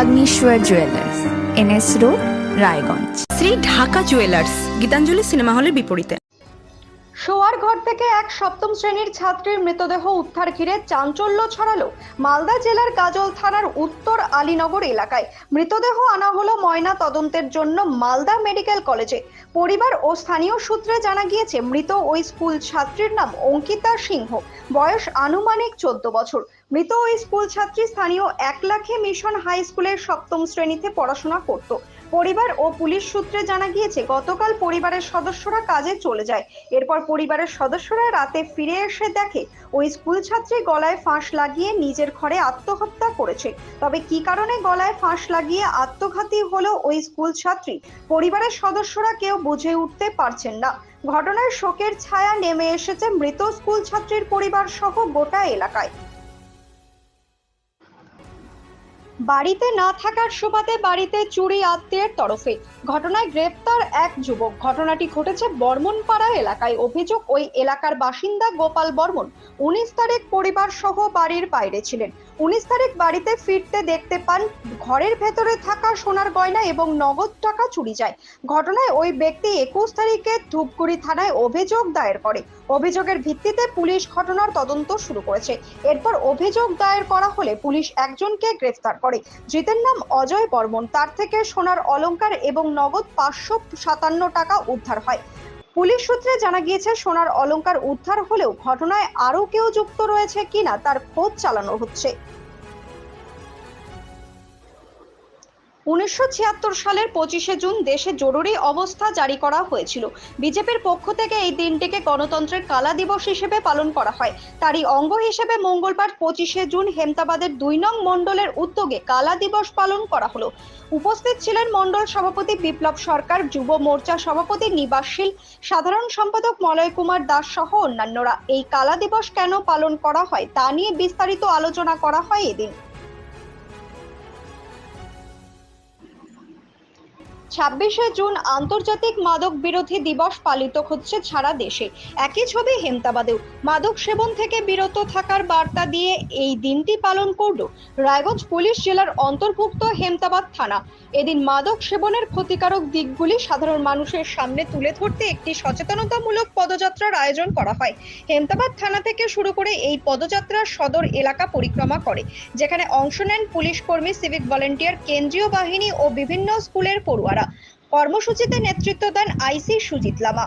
Agnishwar jewellers NS road Raiganj Shri Dhaka jewellers Gitanjali cinema হলের বিপরীতে। শোয়ার ঘর থেকে এক সপ্তম শ্রেণির ছাত্রীর মৃতদেহ উদ্ধার ঘিরে চাঞ্চল্য ছড়ালো মালদা জেলার কাজল থানার উত্তর আলীনগর এলাকায়। মৃতদেহ আনা হলো ময়না তদন্তের জন্য মালদা মেডিকেল কলেজে। পরিবার ও স্থানীয় সূত্রে জানা গিয়েছে মৃত ওই স্কুল ছাত্রীর নাম অঙ্কিতা সিংহ। বয়স আনুমানিক চোদ্দ বছর। মৃত ওই স্কুল ছাত্রী স্থানীয় এক লাখে মিশন হাই স্কুলের সপ্তম শ্রেণীতে পড়াশোনা করত। পরিবার ও পুলিশ সূত্রে জানা গিয়েছে, গতকাল পরিবারের সদস্যরা কাজে চলে যায়। এরপর পরিবারের সদস্যরা রাতে ফিরে এসে দেখে, ওই স্কুল ছাত্রী গলায় ফাঁস লাগিয়ে নিজের ঘরে আত্মহত্যা করেছে। তবে কি কারণে গলায় ফাঁস লাগিয়ে আত্মঘাতী হলো ওই স্কুল ছাত্রী? পরিবারের সদস্যরা কেউ বুঝে উঠতে পারছেন না। ঘটনার শোকের ছায়া নেমে এসেছে মৃত স্কুল ছাত্রীর পরিবার সহ গোটা এলাকায়। বাড়িতে না থাকার সুবাদে বাড়িতে চুরি আত্মীয়ের তরফে ঘটনায় গ্রেপ্তার এক যুবক। ঘটনাটি ঘটেছে বর্মনপাড়া এলাকায়। অভিযোগ, ওই এলাকার বাসিন্দা গোপাল বর্মন উনিশ তারিখ পরিবার সহ বাড়ির বাইরে ছিলেন। উনিশ তারিখ বাড়িতে ফিরতে দেখতে পান, ঘরের ভেতরে থাকা সোনার গয়না এবং নগদ টাকা চুরি যায়। ঘটনায় ওই ব্যক্তি একুশ তারিখে ধূপগুড়ি থানায় অভিযোগ দায়ের করে। অভিযোগের ভিত্তিতে পুলিশ ঘটনার তদন্ত শুরু করেছে। এরপর অভিযোগ দায়ের করা হলে পুলিশ একজনকে গ্রেফতার করে। ধৃতের নাম অজয় বর্মন, তার থেকে সোনার অলংকার এবং নগদ পাঁচশো সাতান্ন টাকা উদ্ধার হয়। পুলিশ সূত্রে জানা গিয়েছে, সোনার অলংকার উদ্ধার হলেও ঘটনায় আরও কেউ যুক্ত রয়েছে কিনা তার খোঁজ চালানো হচ্ছে। উনিশশো ছিয়াত্তর সালের পঁচিশে জুন দেশে জরুরি অবস্থা জারি করা হয়েছিল। বিজেপির পক্ষ থেকে এই দিনটিকে গণতন্ত্রের কালা দিবস হিসেবে পালন করা হয়। তারই অঙ্গ হিসেবে মঙ্গলবার পঁচিশে জুন হেমতাবাদের দুই নং মণ্ডলের উদ্যোগে কালা দিবস পালন করা হলো। উপস্থিত ছিলেন মণ্ডল সভাপতি বিপ্লব সরকার, যুব মোর্চা সভাপতি নিবাসশীল সাধারণ সম্পাদক মলয় কুমার দাস সহ অন্যান্যরা। এই কালা দিবস কেন পালন করা হয় তা নিয়ে বিস্তারিত আলোচনা করা হয় এদিন। ছাব্বিশে জুন আন্তর্জাতিক মাদক বিরোধী দিবস পালিত হচ্ছে সারা দেশে। একই ছবি হেমতাবাদেও। মাদক সেবন থেকে বিরত থাকার বার্তা দিয়ে এই দিনটি পালন করল রায়গঞ্জ পুলিশ জেলার অন্তর্ভুক্ত হেমতাবাদ থানা। এদিন মাদক সেবনের ক্ষতিকারক দিকগুলি সাধারণ মানুষের সামনে তুলে ধরতে একটি সচেতনতামূলক পদযাত্রার আয়োজন করা হয়। হেমতাবাদ থানা থেকে শুরু করে এই পদযাত্রা সদর এলাকা পরিক্রমা করে, যেখানে অংশ নেন পুলিশ কর্মী, সিভিক ভলেন্টিয়ার, কেন্দ্রীয় বাহিনী ও বিভিন্ন স্কুলের পড়ুয়ারা। কর্মসূচিতে নেতৃত্ব দেন আইসি সুজিত লামা।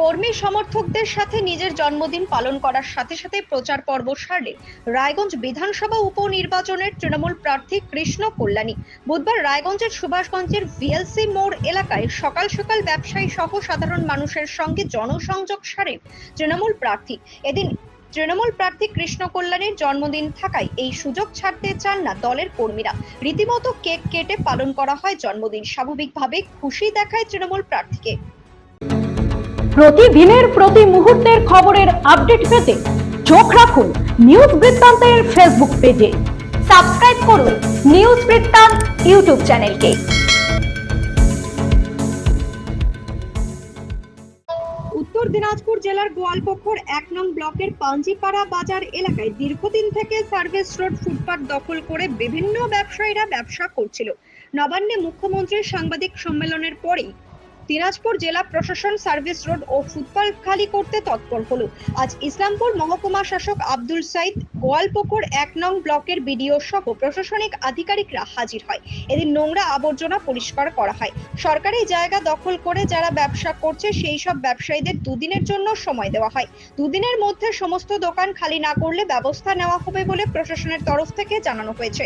কর্মী সমর্থকদের সাথে নিজের জন্মদিন পালন করার সাথে সাথে প্রচার পর্ব সারলে রায়গঞ্জ বিধানসভা উপনির্বাচনের তৃণমূল প্রার্থী কৃষ্ণ কল্যাণী। বুধবার রায়গঞ্জের সুভাষগঞ্জের ভিএলসি মোড় এলাকায় সকাল সকাল ব্যবসায়ী সহ সাধারণ মানুষের সঙ্গে জনসংযোগ সারেন তৃণমূল প্রার্থী। এদিন তৃণমূল প্রার্থী কৃষ্ণ কল্যাণীর জন্মদিন থাকায় এই সুযোগ ছাড়তে চান না দলের কর্মীরা। রীতিমতো কেক কেটে পালন করা হয় জন্মদিন। স্বাভাবিকভাবে খুশি দেখায় তৃণমূল প্রার্থীকে। প্রতিদিনের প্রতি মুহূর্তের খবরের আপডেট পেতে চোখ রাখুন নিউজ বৃত্তান্তের ফেসবুক পেজে। সাবস্ক্রাইব করুন নিউজ বৃত্তান্ত ইউটিউব চ্যানেলকে। দিনাজপুর জেলার গোয়ালপক্ষর এক নং ব্লকের পাঞ্জিপাড়া বাজার এলাকায় দীর্ঘদিন থেকে সার্ভিস রোড ফুটপাত দখল করে বিভিন্ন ব্যবসায়ীরা ব্যবসা করছিল। নবান্নে মুখ্যমন্ত্রীর সাংবাদিক সম্মেলনের পরেই দিনাজপুর জেলা প্রশাসন সার্ভিস রোড ও ফুটপাত খালি করতে তৎপর হলো। আজ ইসলামপুর মহকুমা শাসক আব্দুল সাইদ গোয়ালপুকুর এক নং ব্লকের বিডিও সহ প্রশাসনিক আধিকারিকরা হাজির হয়। এদিন নোংরা আবর্জনা পরিষ্কার করা হয়। সরকারি জায়গা দখল করে যারা ব্যবসা করছে, সেই সব ব্যবসায়ীদের দুদিনের জন্য সময় দেওয়া হয়। দুদিনের মধ্যে সমস্ত দোকান খালি না করলে ব্যবস্থা নেওয়া হবে বলে প্রশাসনের তরফ থেকে জানানো হয়েছে।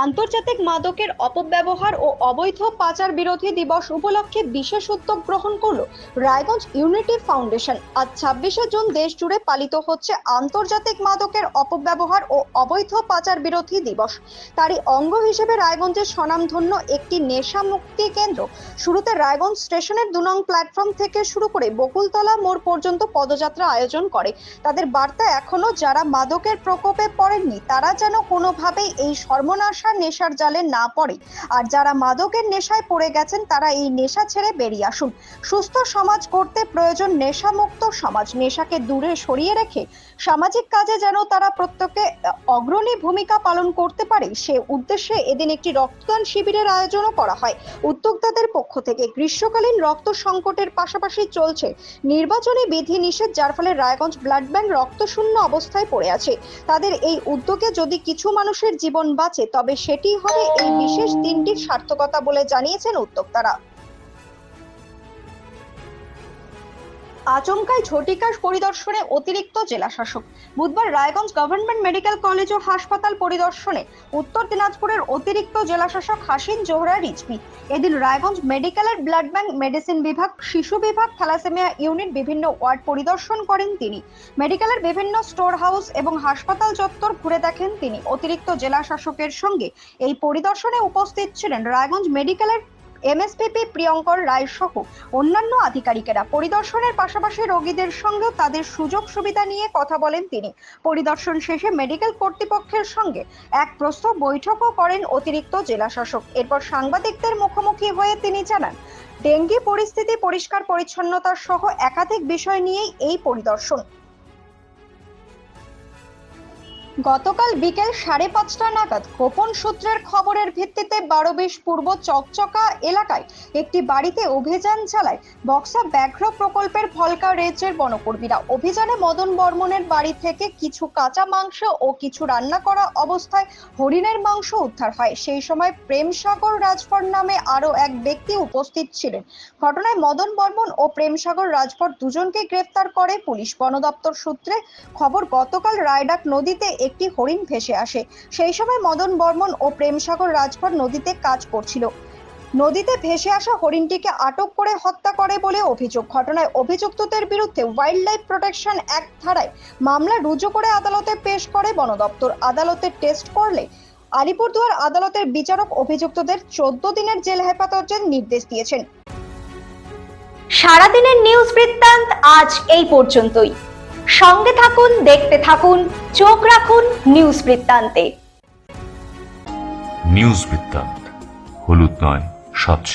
আন্তর্জাতিক মাদকের অপব্যবহার ও অবৈধ পাচার বিরোধী দিবস উপলক্ষে বিশেষ উদ্যোগ গ্রহণ করল রায়গঞ্জ ইউনিটি ফাউন্ডেশন। আজ ছাব্বিশে জুন দেশ জুড়ে পালিত হচ্ছে আন্তর্জাতিক মাদকের অপব্যবহার ও অবৈধ পাচার বিরোধী দিবস। তারই অঙ্গ হিসেবে রায়গঞ্জের স্বনামধন্য একটি নেশা মুক্তি কেন্দ্র। শুরুতে রায়গঞ্জ স্টেশনের দু নং প্ল্যাটফর্ম থেকে শুরু করে বকুলতলা মোড় পর্যন্ত পদযাত্রা আয়োজন করে। তাদের বার্তা এখনও যারা মাদকের প্রকোপে পড়েননি, তারা যেন কোনোভাবেই এই সর্বনাশা নেশার নেশার জালে না পড়ে। আর যারা মাদকের নেশায় পড়ে গেছেন, তারা এই নেশা ছেড়ে বেরিয়ে আসুন। সুস্থ সমাজ করতে প্রয়োজন নেশামুক্ত সমাজ। নেশাকে দূরে সরিয়ে রেখে সামাজিক কাজে যেন তারা প্রত্যেকে অগ্রণী ভূমিকা পালন করতে পারে, সে উদ্দেশ্যে এদিন একটি রক্তদান শিবিরের আয়োজনও করা হয়। উদ্যোক্তাদের পক্ষ থেকে গ্রীষ্মকালীন রক্ত সংকটের পাশাপাশি চলছে নির্বাচনী বিধি নিষেধ যার ফলে রায়গঞ্জ ব্লাড ব্যাংক রক্তশূন্য অবস্থায় পড়ে আছে। তাদের এই উদ্যোগে যদি কিছু মানুষের জীবন বাঁচে, তবে সেটি হবে এই বিশেষ দিনটির সার্থকতা বলে জানিয়েছেন উদ্যোক্তারা। আচমকায় ঝটিকার পরিদর্শনে অতিরিক্ত জেলা শাসক বুধবার রায়গঞ্জ গভর্নমেন্ট মেডিকেল কলেজ ও হাসপাতাল পরিদর্শনে উত্তর দিনাজপুরের অতিরিক্ত জেলা শাসক হাসিন জোহরা রিজভি। এদিন রায়গঞ্জ মেডিকেলের ব্লাড ব্যাংক মেডিসিন বিভাগ, শিশু বিভাগ, থ্যালাসেমিয়া ইউনিট বিভিন্ন ওয়ার্ড পরিদর্শন করেন তিনি। মেডিকেলের বিভিন্ন স্টোর হাউস এবং হাসপাতাল চত্বর ঘুরে দেখেন তিনি। অতিরিক্ত জেলা শাসকের সঙ্গে এই পরিদর্শনে উপস্থিত ছিলেন রায়গঞ্জ মেডিকেলের এমএসপিপি, প্রিয়ঙ্কর রায় সহ অন্যান্য আধিকারিকেরা পরিদর্শনের পাশাপাশি রোগীদের সঙ্গে তাদের সুযোগ সুবিধা নিয়ে কথা বলেন তিনি। পরিদর্শন শেষে মেডিকেল কর্তৃপক্ষের সঙ্গে এক প্রস্তাব বৈঠকও করেন অতিরিক্ত জেলা শাসক এরপর সাংবাদিকদের মুখোমুখি হয়ে তিনি জানান, ডেঙ্গি পরিস্থিতি, পরিষ্কার পরিচ্ছন্নতা সহ একাধিক বিষয় নিয়েই এই পরিদর্শন। গতকাল বিকেল সাড়ে পাঁচটা নাগাদ গোপন সূত্রের খবরের ভিত্তিতে বারো বিশ পূর্ব চকচকা এলাকায় একটি বাড়িতে অভিযান চালায় বক্সা ব্যাঘ্র প্রকল্পের ফলকা রেঞ্জের বনকর্মীরা। অভিযানে মদন বর্মনের বাড়ি থেকে কিছু কাঁচা মাংস ও কিছু রান্না করা অবস্থায় হরিণের মাংস উদ্ধার হয়। সেই সময় প্রেমসাগর রাজভর নামে আরও এক ব্যক্তি উপস্থিত ছিলেন। ঘটনায় মদন বর্মন ও প্রেমসাগর রাজভর দুজনকে গ্রেফতার করে পুলিশ বন দপ্তর সূত্রে খবর, গতকাল রায়ডাক নদীতে একটি হরিণ ভেসে আসে। সেই সময় মদন বর্মন ও প্রেমসাগর রাজভর নদীতে কাজ করছিল। নদীতে ভেসে আসা হরিণটিকে আটক করে হত্যা করে বলে অভিযোগ। ঘটনায় অভিযুক্তদের বিরুদ্ধে ওয়াইল্ড লাইফ প্রোটেকশন অ্যাক্ট ধারায় মামলা রুজু করে আদালতে পেশ করে বন দপ্তর। আদালতে টেস্ট করলে আলিপুরদুয়ার আদালতের বিচারক অভিযুক্তদের চোদ্দ দিনের জেল হেফাজতের নির্দেশ দিয়েছেন। সারাদিনের নিউজ বৃত্তান্ত আজ এই পর্যন্তই। সঙ্গে থাকুন দেখতে থাকুন চোখ রাখুন নিউজ বৃত্তান্তে। নিউজ বৃত্তান্ত হলুদ নয় স্বচ্ছ।